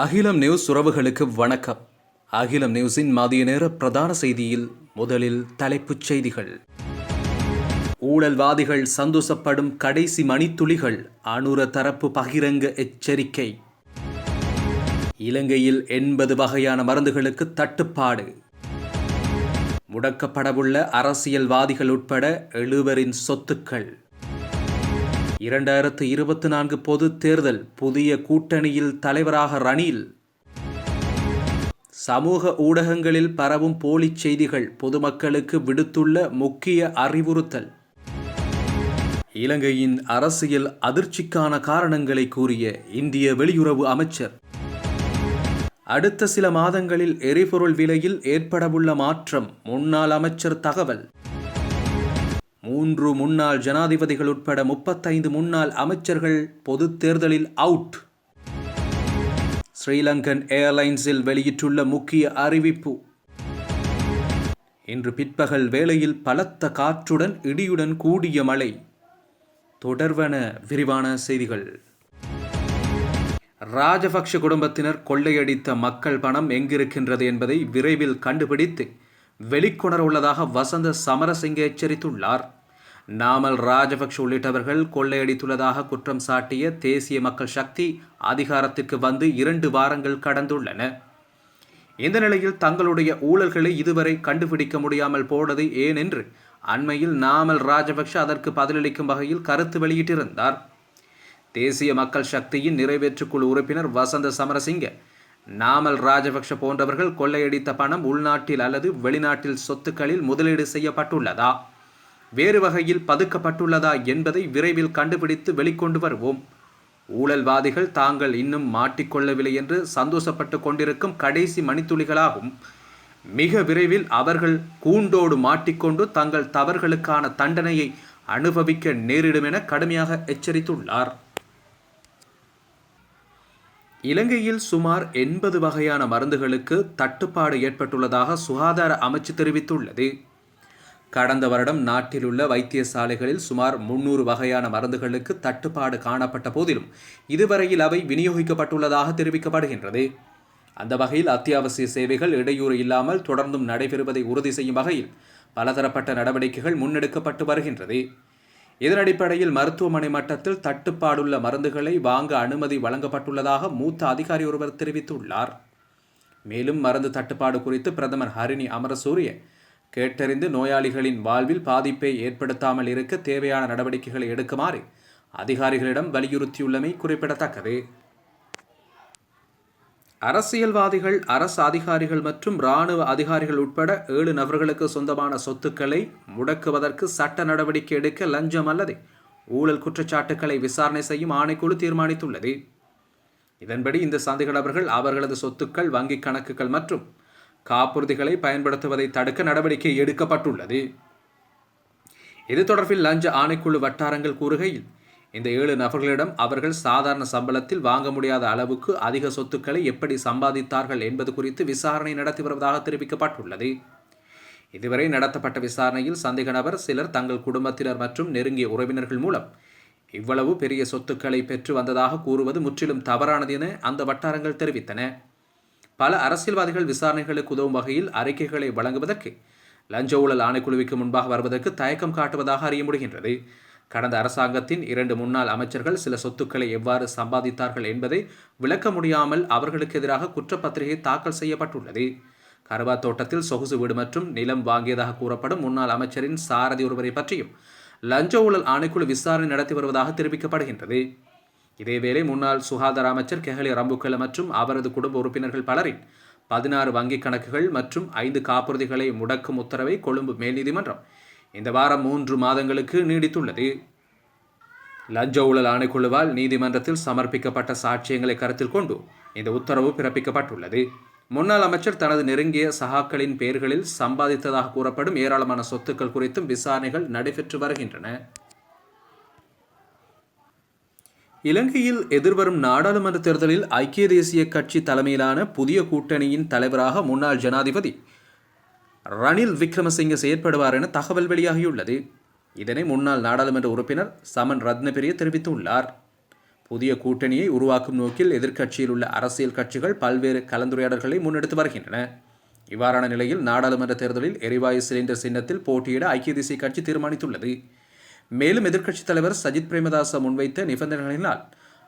அகிலம் நியூஸ் உறவுகளுக்கு வணக்கம். அகிலம் நியூஸின் மதிய நேர பிரதான செய்தியில் முதலில் தலைப்புச் செய்திகள். ஊழல்வாதிகள் சந்தோஷப்படும் கடைசி மணித்துளிகள் அனுர தரப்பு பகிரங்க எச்சரிக்கை. இலங்கையில் எண்பது வகையான மருந்துகளுக்கு தட்டுப்பாடு. முடக்கப்படவுள்ள அரசியல்வாதிகள் உட்பட எழுவரின் சொத்துக்கள். இரண்டாயிரத்து இருபத்தி நான்கு பொது தேர்தல் புதிய கூட்டணியில் தலைவராக ரணில். சமூக ஊடகங்களில் பரவும் போலிச் செய்திகள் பொதுமக்களுக்கு விடுத்துள்ள முக்கிய அறிவுறுத்தல். இலங்கையின் அரசியல் அதிர்ச்சிக்கான காரணங்களை கூறிய இந்திய வெளியுறவு அமைச்சர். அடுத்த சில மாதங்களில் எரிபொருள் விலையில் ஏற்படவுள்ள மாற்றம் முன்னாள் அமைச்சர் தகவல். மூன்று முன்னாள் ஜனாதிபதிகள் உட்பட முப்பத்தைந்து முன்னாள் அமைச்சர்கள் பொதுத் தேர்தலில் அவுட் ஸ்ரீலங்கன் ஏர்லைன்ஸில் வெளியிட்டுள்ள முக்கிய அறிவிப்பு. இன்று பிற்பகல் வேளையில் பலத்த காற்றுடன் இடியுடன் கூடிய மழை. தொடர்வன விரிவான செய்திகள். ராஜபக்ஷ குடும்பத்தினர் கொள்ளையடித்த மக்கள் பணம் எங்கிருக்கின்றது என்பதை விரைவில் கண்டுபிடித்து வெளிக்கொணர உள்ளதாக வசந்த சமரசிங்க எச்சரித்துள்ளார். நாமல் ராஜபக்ஷ உள்ளிட்டவர்கள் கொள்ளையடித்துள்ளதாக குற்றம் சாட்டிய தேசிய மக்கள் சக்தி அதிகாரத்திற்கு வந்து இரண்டு வாரங்கள் கடந்துள்ளன. இந்த நிலையில் தங்களுடைய ஊழல்களை இதுவரை கண்டுபிடிக்க முடியாமல் போனது ஏன் என்று அண்மையில் நாமல் ராஜபக்ஷ அதற்கு பதிலளிக்கும் வகையில் கருத்து வெளியிட்டிருந்தார். தேசிய மக்கள் சக்தியின் நிறைவேற்றுக்குழு உறுப்பினர் வசந்த சமரசிங்க நாமல் ராஜபக்ஷ போன்றவர்கள் கொள்ளையடித்த பணம் உள்நாட்டில் அல்லது வெளிநாட்டில் சொத்துக்களில் முதலீடு செய்யப்பட்டுள்ளதா? வேறு வகையில் பதுக்கப்பட்டுள்ளதா என்பதை விரைவில் கண்டுபிடித்து வெளிக்கொண்டு வருவோம். ஊழல்வாதிகள் தாங்கள் இன்னும் மாட்டிக்கொள்ளவில்லை என்று சந்தோஷப்பட்டு கொண்டிருக்கும் கடைசி மணித்துளிகளாகும். மிக விரைவில் அவர்கள் கூண்டோடு மாட்டிக்கொண்டு தங்கள் தவறுகளுக்கான தண்டனையை அனுபவிக்க நேரிடும் என கடுமையாக எச்சரித்துள்ளார். இலங்கையில் சுமார் எண்பது வகையான மருந்துகளுக்கு தட்டுப்பாடு ஏற்பட்டுள்ளதாக சுகாதார அமைச்சு தெரிவித்துள்ளது. கடந்த வருடம் நாட்டிலுள்ள வைத்தியசாலைகளில் சுமார் முன்னூறு வகையான மருந்துகளுக்கு தட்டுப்பாடு காணப்பட்ட போதிலும் இதுவரையில் அவை விநியோகிக்கப்பட்டுள்ளதாக தெரிவிக்கப்படுகின்றது. அந்த வகையில் அத்தியாவசிய சேவைகள் இடையூறு இல்லாமல் தொடர்ந்தும் நடைபெறுவதை உறுதி செய்யும் வகையில் பலதரப்பட்ட நடவடிக்கைகள் முன்னெடுக்கப்பட்டு வருகின்றது. இதன் அடிப்படையில் மருத்துவமனை மட்டத்தில் தட்டுப்பாடுள்ள மருந்துகளை வாங்க அனுமதி வழங்கப்பட்டுள்ளதாக மூத்த அதிகாரி ஒருவர் தெரிவித்துள்ளார். மேலும் மருந்து தட்டுப்பாடு குறித்து பிரதமர் ஹரிணி அமரசூரிய கேட்டறிந்து நோயாளிகளின் வாழ்வில் பாதிப்பை ஏற்படுத்தாமல் இருக்க தேவையான நடவடிக்கைகளை எடுக்குமாறு அதிகாரிகளிடம் வலியுறுத்தியுள்ளமை குறிப்பிடத்தக்கது. அரசியல்வாதிகள் அரசு அதிகாரிகள் மற்றும் இராணுவ அதிகாரிகள் உட்பட ஏழு நபர்களுக்கு சொந்தமான சொத்துக்களை முடக்குவதற்கு சட்ட நடவடிக்கை எடுக்க லஞ்சம் அல்லது ஊழல் குற்றச்சாட்டுக்களை விசாரணை செய்யும் ஆணைக்குழு தீர்மானித்துள்ளது. இதன்படி இந்த சந்தேக நபர்கள் அவர்களது சொத்துக்கள் வங்கிக் கணக்குகள் மற்றும் காப்புறுதிகளை பயன்படுத்துவதை தடுக்க நடவடிக்கை எடுக்கப்பட்டுள்ளது. இது தொடர்பில் லஞ்ச ஆணைக்குழு வட்டாரங்கள் கூறுகையில் இந்த ஏழு நபர்களிடம் அவர்கள் சாதாரண சம்பளத்தில் வாங்க முடியாத அளவுக்கு அதிக சொத்துக்களை எப்படி சம்பாதித்தார்கள் என்பது குறித்து விசாரணை நடத்தி வருவதாக தெரிவிக்கப்பட்டுள்ளது. இதுவரை நடத்தப்பட்ட விசாரணையில் சந்தேக நபர் சிலர் தங்கள் குடும்பத்தினர் மற்றும் நெருங்கிய உறவினர்கள் மூலம் இவ்வளவு பெரிய சொத்துக்களை பெற்று வந்ததாக கூறுவது முற்றிலும் தவறானது என அந்த வட்டாரங்கள் தெரிவித்தன. பல அரசியல்வாதிகள் விசாரணைகளுக்கு உதவும் வகையில் அறிக்கைகளை வழங்குவதற்கு லஞ்ச ஊழல் ஆணைக்குழுவிற்கு முன்பாக வருவதற்கு தயக்கம் காட்டுவதாக அறிய முடிகின்றது. கடந்த அரசாங்கத்தின் இரண்டு முன்னாள் அமைச்சர்கள் சில சொத்துக்களை எவ்வாறு சம்பாதித்தார்கள் என்பதை விளக்க முடியாமல் அவர்களுக்கு எதிராக குற்றப்பத்திரிகை தாக்கல் செய்யப்பட்டுள்ளது. கருவா தோட்டத்தில் சொகுசு வீடு மற்றும் நிலம் வாங்கியதாக கூறப்படும் முன்னாள் அமைச்சரின் சாரதி ஒருவரை பற்றியும் லஞ்ச ஊழல் ஆணைக்குழு விசாரணை நடத்தி வருவதாக தெரிவிக்கப்படுகின்றது. இதேவேளை முன்னாள் சுகாதார அமைச்சர் கெஹலி ரம்புக்கல மற்றும் அவரது குடும்ப உறுப்பினர்கள் பலரின் பதினாறு வங்கிக் கணக்குகள் மற்றும் ஐந்து காப்புறுதிகளை முடக்கும் உத்தரவை கொழும்பு மேல்நீதிமன்றம் இந்த வாரம் மூன்று மாதங்களுக்கு நீடித்துள்ளது. லஞ்ச ஊழல் ஆணைக்குழுவால் நீதிமன்றத்தில் சமர்ப்பிக்கப்பட்ட சாட்சியங்களை கருத்தில் கொண்டு இந்த உத்தரவு பிறப்பிக்கப்பட்டுள்ளது. முன்னாள் அமைச்சர் தனது நெருங்கிய சகாக்களின் பெயர்களில் சம்பாதித்ததாக கூறப்படும் ஏராளமான சொத்துக்கள் குறித்தும் விசாரணைகள் நடைபெற்று வருகின்றன. இலங்கையில் எதிர்வரும் நாடாளுமன்ற தேர்தலில் ஐக்கிய தேசிய கட்சி தலைமையிலான புதிய கூட்டணியின் தலைவராக முன்னாள் ஜனாதிபதி ரணில் விக்ரமசிங்க செயற்படுவார் என தகவல் வெளியாகியுள்ளது. இதனை முன்னாள் நாடாளுமன்ற உறுப்பினர் சமன் ரத்னபிரிய தெரிவித்துள்ளார். புதிய கூட்டணியை உருவாக்கும் நோக்கில் எதிர்க்கட்சியில் உள்ள அரசியல் கட்சிகள் பல்வேறு கலந்துரையாடல்களை முன்னெடுத்து வருகின்றன. இவ்வாறான நிலையில் நாடாளுமன்ற தேர்தலில் எரிவாயு சிலிண்டர் சின்னத்தில் போட்டியிட ஐக்கிய தேசிய கட்சி தீர்மானித்துள்ளது. மேலும் எதிர்க்கட்சித் தலைவர் சஜித் பிரேமதாச முன்வைத்த நிபந்தனைகளினால்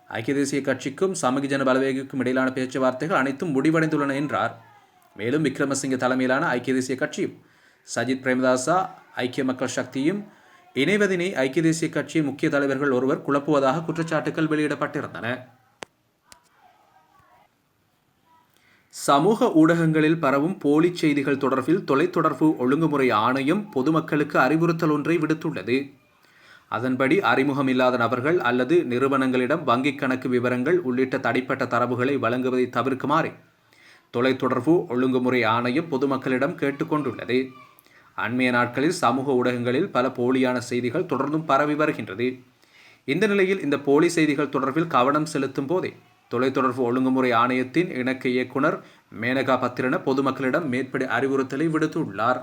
ஐக்கிய தேசிய கட்சிக்கும் சமகி ஜன பலவேகிக்கும் இடையிலான பேச்சுவார்த்தைகள் அனைத்தும் முடிவடைந்துள்ளன என்றார். மேலும் விக்ரமசிங்க தலைமையிலான ஐக்கிய தேசிய கட்சியும் சஜித் பிரேமதாசா ஐக்கிய மக்கள் சக்தியும் இணைவதினை ஐக்கிய தேசிய கட்சியின் முக்கிய தலைவர்கள் ஒருவர் குழப்புவதாக குற்றச்சாட்டுகள் வெளியிடப்பட்டிருந்தன. சமூக ஊடகங்களில் பரவும் போலி செய்திகள் தொடர்பில் தொலைத்தொடர்பு ஒழுங்குமுறை ஆணையம் பொதுமக்களுக்கு அறிவுறுத்தல் ஒன்றை விடுத்துள்ளது. அதன்படி அறிமுகமில்லாத நபர்கள் அல்லது நிறுவனங்களிடம் வங்கிக் கணக்கு விவரங்கள் உள்ளிட்ட தனிப்பட்ட தரவுகளை வழங்குவதை தவிர்க்குமாறு தொலைத்தொடர்பு ஒழுங்குமுறை ஆணையம் பொதுமக்களிடம் கேட்டுக்கொண்டுள்ளது. அண்மைய நாட்களில் சமூக ஊடகங்களில் பல போலியான செய்திகள் தொடர்ந்தும் பரவி வருகின்றது. இந்த நிலையில் இந்த போலி செய்திகள் தொடர்பில் கவனம் செலுத்தும் போதே தொலைத்தொடர்பு ஒழுங்குமுறை ஆணையத்தின் இணக்க இயக்குனர் மேனகா பத்திரன பொதுமக்களிடம் மேற்படி அறிவுறுத்தலை விடுத்துள்ளார்.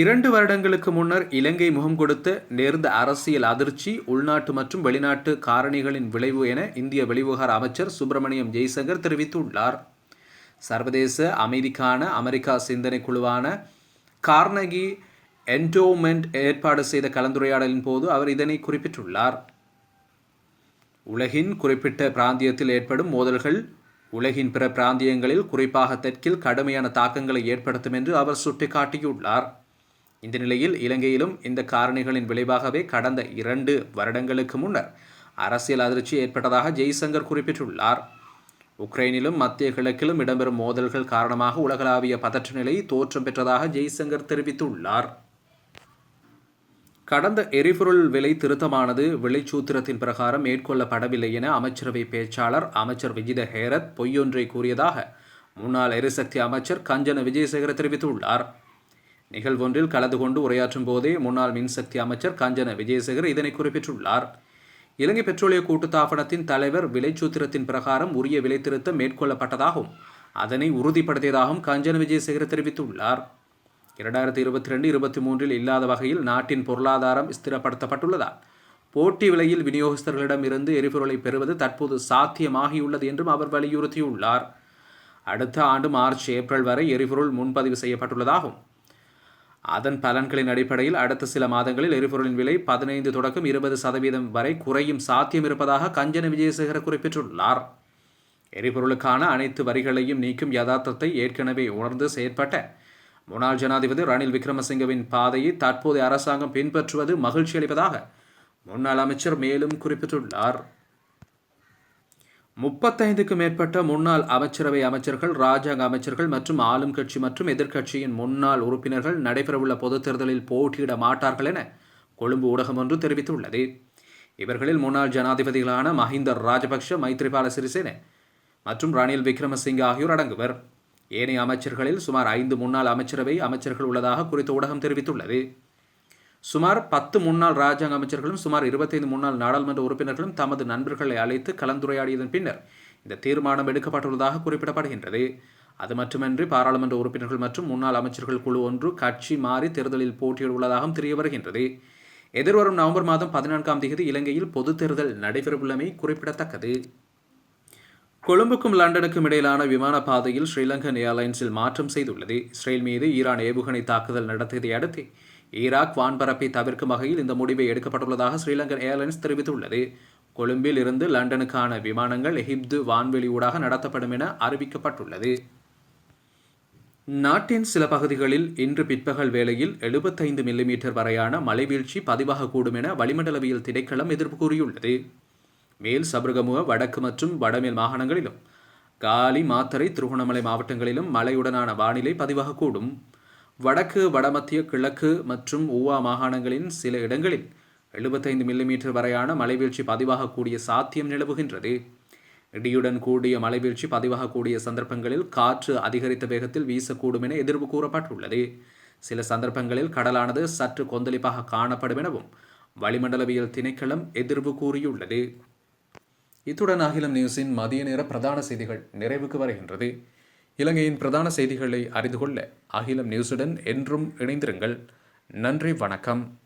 இரண்டு வருடங்களுக்கு முன்னர் இலங்கை முகம் கொடுத்த நேர்ந்த அரசியல் அதிர்ச்சி உள்நாட்டு மற்றும் வெளிநாட்டு காரணிகளின் விளைவு என இந்திய வெளிவிவகார அமைச்சர் சுப்பிரமணியம் ஜெய்சங்கர் தெரிவித்துள்ளார். சர்வதேச அமைதிக்கான அமெரிக்கா சிந்தனை குழுவான கார்னகி என்டோமெண்ட் ஏற்பாடு செய்த கலந்துரையாடலின் போது அவர் இதனை குறிப்பிட்டுள்ளார். உலகின் குறிப்பிட்ட பிராந்தியத்தில் ஏற்படும் மோதல்கள் உலகின் பிற பிராந்தியங்களில் குறிப்பாக தெற்கில் கடுமையான தாக்கங்களை ஏற்படுத்தும் என்று அவர் சுட்டிக்காட்டியுள்ளார். இந்த நிலையில் இலங்கையிலும் இந்த காரணிகளின் விளைவாகவே கடந்த இரண்டு வருடங்களுக்கு முன்னர் அரசியல் அதிர்ச்சி ஏற்பட்டதாக ஜெய்சங்கர் குறிப்பிட்டுள்ளார். உக்ரைனிலும் மத்திய கிழக்கிலும் இடம்பெறும் மோதல்கள் காரணமாக உலகளாவிய பதற்ற நிலை தோற்றம் பெற்றதாக ஜெய்சங்கர் தெரிவித்துள்ளார். கடந்த எரிபொருள் விலை திருத்தமானது விலைச்சூத்திரத்தின் பிரகாரம் மேற்கொள்ளப்படவில்லை என அமைச்சரவை பேச்சாளர் அமைச்சர் விஜித ஹேரத் பொய்யொன்றை கூறியதாக முன்னாள் எரிசக்தி அமைச்சர் கஞ்சன விஜயசேகர தெரிவித்துள்ளார். நிகழ்வொன்றில் கலந்து கொண்டு உரையாற்றும் போதே முன்னாள் மின்சக்தி அமைச்சர் காஞ்சன விஜயசேகர் இதனை குறிப்பிட்டுள்ளார். இலங்கை பெட்ரோலிய கூட்டுத்தாபனத்தின் தலைவர் விலைச்சூத்திரத்தின் பிரகாரம் உரிய விலை திருத்தம் மேற்கொள்ளப்பட்டதாகவும் அதனை உறுதிப்படுத்தியதாகவும் காஞ்சன விஜயசேகர் தெரிவித்துள்ளார். இரண்டாயிரத்தி இருபத்தி ரெண்டு இருபத்தி மூன்றில் இல்லாத வகையில் நாட்டின் பொருளாதாரம் ஸ்திரப்படுத்தப்பட்டுள்ளதால் போட்டி விலையில் விநியோகஸ்தர்களிடம் இருந்து எரிபொருளை பெறுவது தற்போது சாத்தியமாகியுள்ளது என்றும் அவர் வலியுறுத்தியுள்ளார். அடுத்த ஆண்டு மார்ச் ஏப்ரல் வரை எரிபொருள் முன்பதிவு செய்யப்பட்டுள்ளதாகவும் அதன் பலன்களின் அடிப்படையில் அடுத்த சில மாதங்களில் எரிபொருளின் விலை பதினைந்து தொடக்கம் இருபது சதவீதம் வரை குறையும் சாத்தியம் இருப்பதாக கஞ்சன விஜயசேகர குறிப்பிட்டுள்ளார். எரிபொருளுக்கான அனைத்து வரிகளையும் நீக்கும் யதார்த்தத்தை ஏற்கனவே உணர்ந்து செயற்பட்ட முன்னாள் ஜனாதிபதி ரணில் விக்ரமசிங்கவின் பாதையை தற்போதைய அரசாங்கம் பின்பற்றுவது மகிழ்ச்சி அளிப்பதாக முன்னாள் அமைச்சர் மேலும் குறிப்பிட்டுள்ளார். முப்பத்தைந்துக்கும் மேற்பட்ட முன்னாள் அமைச்சரவை அமைச்சர்கள் ராஜாங்க அமைச்சர்கள் மற்றும் ஆளும் கட்சி மற்றும் எதிர்க்கட்சியின் முன்னாள் உறுப்பினர்கள் நடைபெறவுள்ள பொதுத் தேர்தலில் போட்டியிட மாட்டார்கள் என கொழும்பு ஊடகம் ஒன்று தெரிவித்துள்ளது. இவர்களில் முன்னாள் ஜனாதிபதிகளான மஹிந்த ராஜபக்ஷ மைத்ரிபால சிறிசேன மற்றும் ரணில் விக்ரமசிங்க ஆகியோர் அடங்குவர். ஏனைய அமைச்சர்களில் சுமார் ஐந்து முன்னாள் அமைச்சரவை அமைச்சர்கள் உள்ளதாக குறித்த ஊடகம் தெரிவித்துள்ளது. சுமார் பத்து முன்னாள் ராஜாங்க அமைச்சர்களும் சுமார் இருபத்தைந்து முன்னாள் நாடாளுமன்ற உறுப்பினர்களும் தமது நண்பர்களை அழைத்து கலந்துரையாடியதன் பின்னர் இந்த தீர்மானம் எடுக்கப்பட்டுள்ளதாக குறிப்பிடப்படுகின்றது. அது மட்டுமின்றி பாராளுமன்ற உறுப்பினர்கள் மற்றும் முன்னாள் அமைச்சர்கள் குழு ஒன்று கட்சி மாறி தேர்தலில் போட்டியிடுவதாகவும் தெரிய வருகின்றது. எதிர்வரும் நவம்பர் மாதம் பதினான்காம் தேதி இலங்கையில் பொது தேர்தல் நடைபெறவுள்ளமை குறிப்பிடத்தக்கது. கொழும்புக்கும் லண்டனுக்கும் இடையிலான விமான பாதையில் ஸ்ரீலங்கன் ஏர்லைன்ஸில் மாற்றம் செய்துள்ளது. இஸ்ரேல் மீது ஈரான் ஏவுகணை தாக்குதல் நடத்தியதை அடுத்து ஈராக் வான்பரப்பை தவிர்க்கும் வகையில் இந்த முடிவை எடுக்கப்பட்டுள்ளதாக ஸ்ரீலங்கன் ஏர்லைன்ஸ் தெரிவித்துள்ளது. கொழும்பில் இருந்து லண்டனுக்கான விமானங்கள் எகிப்து வான்வெளி ஊடாக நடத்தப்படும் என அறிவிக்கப்பட்டுள்ளது. நாட்டின் சில பகுதிகளில் இன்று பிற்பகல் வேளையில் எழுபத்தைந்து மில்லிமீட்டர் வரையான மழைவீழ்ச்சி பதிவாகக்கூடும் என வளிமண்டலவியல் திணைக்களம் எதிர்ப்பு கூறியுள்ளது. மேல் சபருகமுக வடக்கு மற்றும் வடமேல் மாகாணங்களிலும் காலி மாத்தரை திருகோணமலை மாவட்டங்களிலும் மழையுடனான வானிலை பதிவாகக்கூடும். வடக்கு வடமத்திய கிழக்கு மற்றும் ஊவா மாகாணங்களின் சில இடங்களில் எழுபத்தைந்து மில்லிமீட்டர் வரையான மழைவீழ்ச்சி பதிவாகக்கூடிய சாத்தியம் நிலவுகின்றது. இடியுடன் கூடிய மழைவீழ்ச்சி பதிவாகக்கூடிய சந்தர்ப்பங்களில் காற்று அதிகரித்த வேகத்தில் வீசக்கூடும் என எதிர்வு கூறப்பட்டுள்ளது. சில சந்தர்ப்பங்களில் கடலானது சற்று கொந்தளிப்பாக காணப்படும் எனவும் வளிமண்டலவியல் திணைக்களம் எதிர்வு கூறியுள்ளது. இத்துடன் அகிலம் நியூஸின் மதிய நேர பிரதான செய்திகள் நிறைவுக்கு வருகின்றது. இலங்கையின் பிரதான செய்திகளை அறிந்து கொள்ள அகிலம் நியூஸுடன் என்றும் இணைந்திருங்கள். நன்றி வணக்கம்.